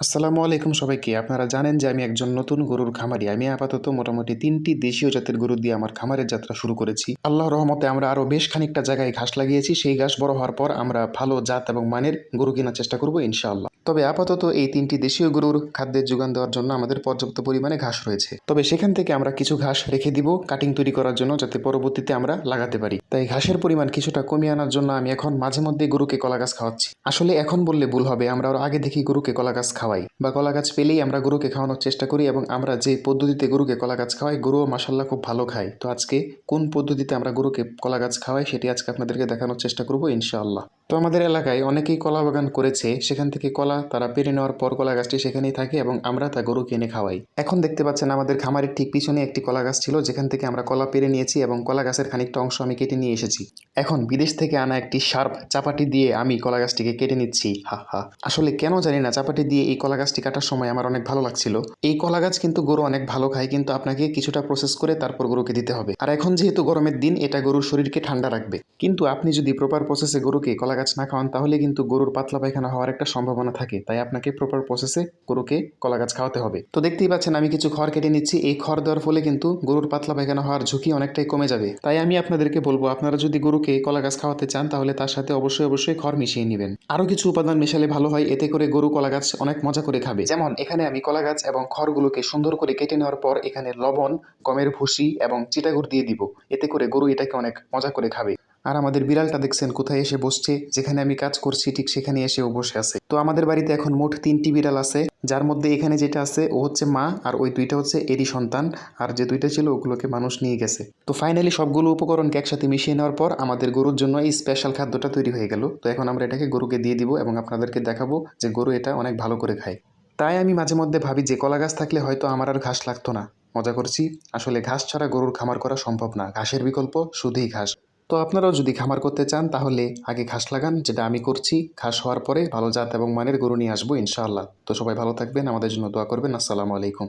আসসালামু আলাইকুম সবাইকে। আপনারা জানেন যে আমি একজন নতুন গরুর খামারি। আমি আপাতত মোটামুটি তিনটি দেশীয় জাতের গরু দিয়ে আমার খামারের যাত্রা শুরু করেছি। আল্লাহ রহমতে আমরা আরও বেশ খানিকটা জায়গায় ঘাস লাগিয়েছি। সেই ঘাস বড় হওয়ার পর আমরা ভালো জাত এবং মানের গরু কেনার চেষ্টা করব, ইনশাআল্লাহ। তবে আপাতত এই তিনটি দেশীয় গরুর খাদ্যের যোগান দেওয়ার জন্য আমাদের পর্যাপ্ত পরিমাণে ঘাস রয়েছে। তবে সেখান থেকে আমরা কিছু ঘাস রেখে দিব কাটিং তৈরি করার জন্য যাতে পরবর্তীতে আমরা লাগাতে পারি। তাই ঘাসের পরিমাণ কিছুটা কমিয়ে আনার জন্য আমি এখন মাঝে মধ্যে গরুকে কলা গাছ খাওয়াচ্ছি। আসলে এখন বললে ভুল হবে, আমরা আরও আগে দেখি গরুকে কলা গাছ খাওয়াই বা কলা গাছ পেলেই আমরা গরুকে খাওয়ানোর চেষ্টা করি এবং আমরা যে পদ্ধতিতে গরুকে কলা গাছ খাওয়াই, গরুও মাসাল্লাহ খুব ভালো খায়। তো আজকে কোন পদ্ধতিতে আমরা গরুকে কলা গাছ খাওয়াই, সেটি আজকে আপনাদেরকে দেখানোর চেষ্টা করব ইনশাআল্লাহ। তো আমাদের এলাকায় অনেকেই কলা বাগান করেছে। সেখান থেকে কলা তারা পেরে নেওয়ার পর কলা গাছটি সেখানেই থাকে এবং আমরা তা গরু কিনে খাওয়াই। এখন দেখতে পাচ্ছেন আমাদের খামারের ঠিক পিছনে একটি কলা গাছ ছিল, যেখান থেকে আমরা কলা পেরে নিয়েছি এবং কলা গাছের খানিকটা অংশ আমি কেটে নিয়ে এসেছি। এখন বিদেশ থেকে আনা একটি শার্প চাপাটি দিয়ে আমি কলা গাছটিকে কেটে নিচ্ছি। হা হা। আসলে কেন জানি না, চাপাটি দিয়ে এই কলা গাছটি কাটার সময় আমার অনেক ভালো লাগছিল। এই কলা গাছ কিন্তু গরু অনেক ভালো খায়, কিন্তু আপনাকে কিছুটা প্রসেস করে তারপর গরুকে দিতে হবে। আর এখন যেহেতু গরমের দিন, এটা গরুর শরীরকে ঠান্ডা রাখবে। কিন্তু আপনি যদি প্রপার প্রসেসে গরুকে কলা গাছ না খাওয়ান তাহলে কিন্তু গরুর পাতলা পায়খানা হওয়ার একটা সম্ভাবনা থাকে। তাই আপনাকে প্রপার প্রসেসে গরুকে কলা গাছ খাওয়াতে হবে। তো দেখতেই পাচ্ছেন, আমি কিছু খড় কেটে নিচ্ছি। এই খড় দেওয়ার ফলে কিন্তু গরুর পাতলা পায়খানা হওয়ার ঝুঁকি অনেকটাই কমে যাবে। তাই আমি আপনাদেরকে বলব, আপনারা যদি গরুকে কলা গাছ খাওয়াতে চান, তাহলে তার সাথে অবশ্যই অবশ্যই খড় মিশিয়ে নেবেন। আরও কিছু উপাদান মেশালে ভালো হয়, এতে করে গরু কলা গাছ অনেক মজা করে খাবে। যেমন, এখানে আমি কলা গাছ এবং খড়গুলোকে সুন্দর করে কেটে নেওয়ার পর এখানে লবণ, গমের ভুসি এবং চিটাগুড় দিয়ে দিব। এতে করে গরু এটাকে অনেক মজা করে খাবে। আর আমাদের বিড়ালটা দেখছেন, কোথায় এসে বসছে? যেখানে আমি কাজ করছি, ঠিক সেখানে এসেও বসে আছে। তো আমাদের বাড়িতে এখন মোট তিনটি বিড়াল আছে, যার মধ্যে এখানে যেটা আছে, ও হচ্ছে মা আর ওই দুইটা হচ্ছে এরই সন্তান। আর যে দুইটা ছিল, ওগুলোকে মানুষ নিয়ে গেছে। তো ফাইনালি সবগুলো উপকরণকে একসাথে মিশিয়ে নেওয়ার পর আমাদের গরুর জন্য এই স্পেশাল খাদ্যটা তৈরি হয়ে গেল। তো এখন আমরা এটাকে গরুকে দিয়ে দিব এবং আপনাদেরকে দেখাবো যে গরু এটা অনেক ভালো করে খায়। তাই আমি মাঝে মধ্যে ভাবি যে কলা গাছ থাকলে হয়তো আমার আর ঘাস লাগতো না। মজা করছি। আসলে ঘাস ছাড়া গরুর খামার করা সম্ভব না। ঘাসের বিকল্প শুধুই ঘাস। তো আপনারাও যদি খামার করতে চান, তাহলে আগে ঘাস লাগান, যেটা আমি করছি। ঘাস হওয়ার পরে ভালো জাত এবং মানের গরু নিয়ে আসব, ইনশাআল্লাহ। তো সবাই ভালো থাকবেন, আমাদের জন্য দোয়া করবেন। আসসালামু আলাইকুম।